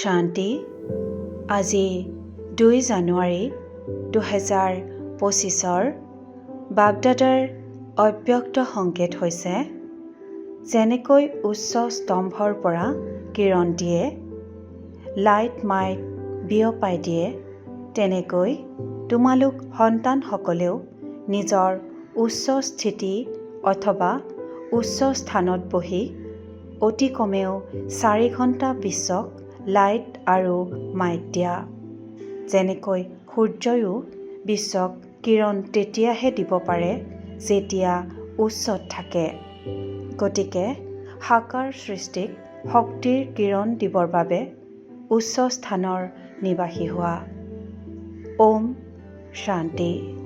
শান্তি। আজি দুই জানুৱাৰী দুহেজাৰ পঁচিছৰ বাগদাদাৰ অব্যক্ত সংকেত হৈছে যেনেকৈ উচ্চ স্তম্ভৰ পৰা কিৰণ দিয়ে লাইট মাইট বিয়পাই দিয়ে তেনেকৈ তোমালোক সন্তানসকলেও নিজৰ উচ্চ স্থিতি অথবা উচ্চ স্থানত বহি অতি কমেও চাৰি ঘণ্টা বিশ্বক লাইট আৰু মাইট দিয়া যেনেকৈ সূৰ্যয়ো বিশ্বক কিৰণ তেতিয়াহে দিব পাৰে যেতিয়া উচ্চত থাকে। গতিকে সাকাৰ সৃষ্টিক শক্তিৰ কিৰণ দিবৰ বাবে উচ্চ স্থানৰ নিবাসী হোৱা। ওম শান্তি।